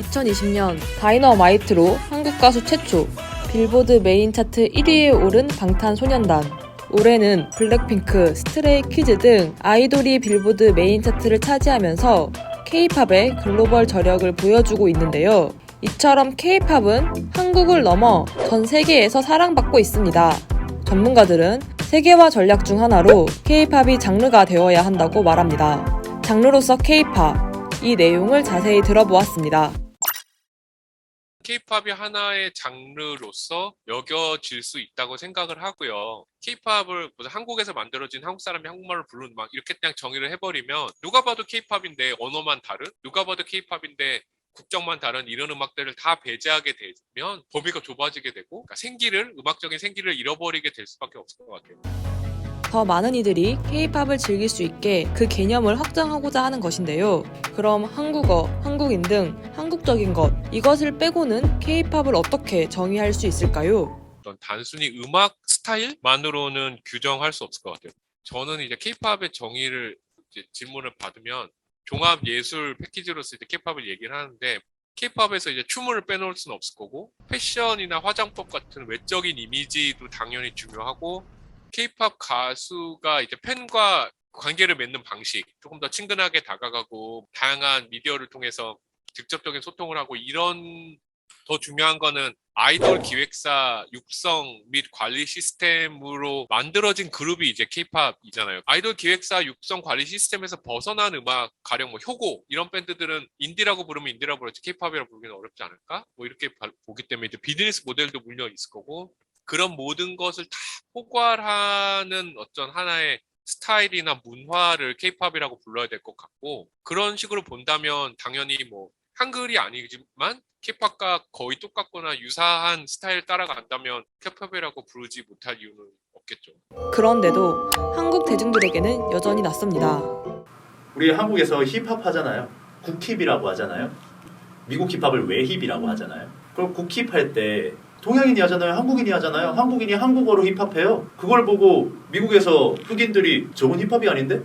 2020년 다이너마이트로 한국 가수 최초 빌보드 메인 차트 1위에 오른 방탄소년단. 올해는 블랙핑크, 스트레이 키즈 등 아이돌이 빌보드 메인 차트를 차지하면서 K-팝의 글로벌 저력을 보여주고 있는데요. 이처럼 K-팝은 한국을 넘어 전 세계에서 사랑받고 있습니다. 전문가들은 세계화 전략 중 하나로 K-팝이 장르가 되어야 한다고 말합니다. 장르로서 K-팝 이 내용을 자세히 들어보았습니다. 케이팝이 하나의 장르로서 여겨질 수 있다고 생각을 하고요. 케이팝을 한국에서 만들어진 한국 사람이 한국말을 부르는 막 이렇게 그냥 정의를 해버리면 누가 봐도 케이팝인데 언어만 다른 누가 봐도 케이팝인데 국적만 다른 이런 음악들을 다 배제하게 되면 범위가 좁아지게 되고 그러니까 생기를 음악적인 생기를 잃어버리게 될 수밖에 없을 것 같아요. 더 많은 이들이 K-팝을 즐길 수 있게 그 개념을 확장하고자 하는 것인데요. 그럼 한국어, 한국인 등 한국적인 것 이것을 빼고는 K-팝을 어떻게 정의할 수 있을까요? 단순히 음악 스타일만으로는 규정할 수 없을 것 같아요. 저는 이제 케이팝의 정의를 질문을 받으면 종합 예술 패키지로서 이제 케이팝을 얘기를 하는데 케이팝에서 이제 춤을 빼놓을 수는 없을 거고 패션이나 화장법 같은 외적인 이미지도 당연히 중요하고 케이팝 가수가 이제 팬과 관계를 맺는 방식 조금 더 친근하게 다가가고 다양한 미디어를 통해서 직접적인 소통을 하고 이런 더 중요한 거는 아이돌 기획사 육성 및 관리 시스템으로 만들어진 그룹이 이제 케이팝이잖아요. 아이돌 기획사 육성 관리 시스템에서 벗어난 음악, 가령 뭐 효고 이런 밴드들은 인디라고 부르면 인디라고 부르지 케이팝이라고 부르기는 어렵지 않을까? 뭐 이렇게 봐- 보기 때문에 이제 비즈니스 모델도 물려 있을 거고 그런 모든 것을 다 포괄하는 어떤 하나의 스타일이나 문화를 케이팝이라고 불러야 될 것 같고 그런 식으로 본다면 당연히 뭐 한글이 아니지만 케이팝과 거의 똑같거나 유사한 스타일 따라간다면 케이팝이라고 부르지 못할 이유는 없겠죠. 그런데도 한국 대중들에게는 여전히 낯섭니다. 우리 한국에서 힙합 하잖아요. 국힙이라고 하잖아요. 미국 힙합을 외힙이라고 하잖아요. 그럼 국힙 할때 동양인이 하잖아요. 한국인이 하잖아요. 한국인이 한국어로 힙합해요. 그걸 보고 미국에서 흑인들이 저건 힙합이 아닌데?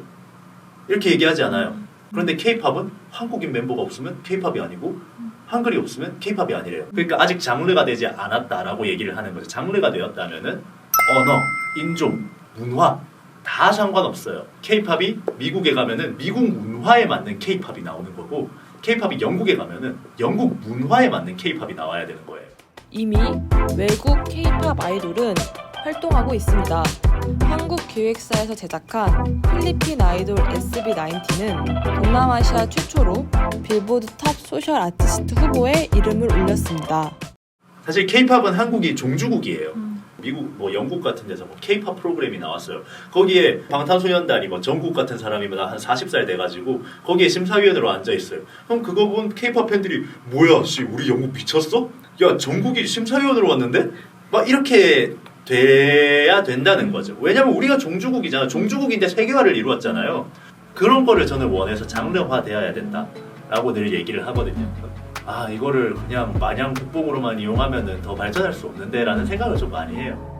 이렇게 얘기하지 않아요. 그런데 케이팝은 한국인 멤버가 없으면 케이팝이 아니고 한글이 없으면 케이팝이 아니래요. 그러니까 아직 장르가 되지 않았다라고 얘기를 하는 거죠. 장르가 되었다면은 언어, 인종, 문화 다 상관없어요. 케이팝이 미국에 가면은 미국 문화에 맞는 케이팝이 나오는 거고 케이팝이 영국에 가면은 영국 문화에 맞는 케이팝이 나와야 되는 거예요. 이미 외국 K-팝 아이돌은 활동하고 있습니다. 한국 기획사에서 제작한 필리핀 아이돌 SB19는 동남아시아 최초로 빌보드 탑 소셜 아티스트 후보에 이름을 올렸습니다. 사실 케이팝은 한국이 종주국이에요. 미국 뭐 영국 같은 데서 뭐 케이팝 프로그램이 나왔어요. 거기에 방탄소년단이 뭐 전국 같은 사람이 뭐한 40살 돼가지고 거기에 심사위원으로 앉아 있어요. 그럼 그거 본 케이팝 팬들이 뭐야, 씨 우리 영국 미쳤어? 야 전국이 심사위원으로 왔는데 막 이렇게 돼야 된다는 거죠. 왜냐면 우리가 종주국이잖아. 종주국인데 세계화를 이루었잖아요. 그런 거를 저는 원해서 장르화 되어야 된다라고 늘 얘기를 하거든요. 아 이거를 그냥 마냥 국뽕으로만 이용하면은 더 발전할 수 없는데라는 생각을 좀 많이 해요.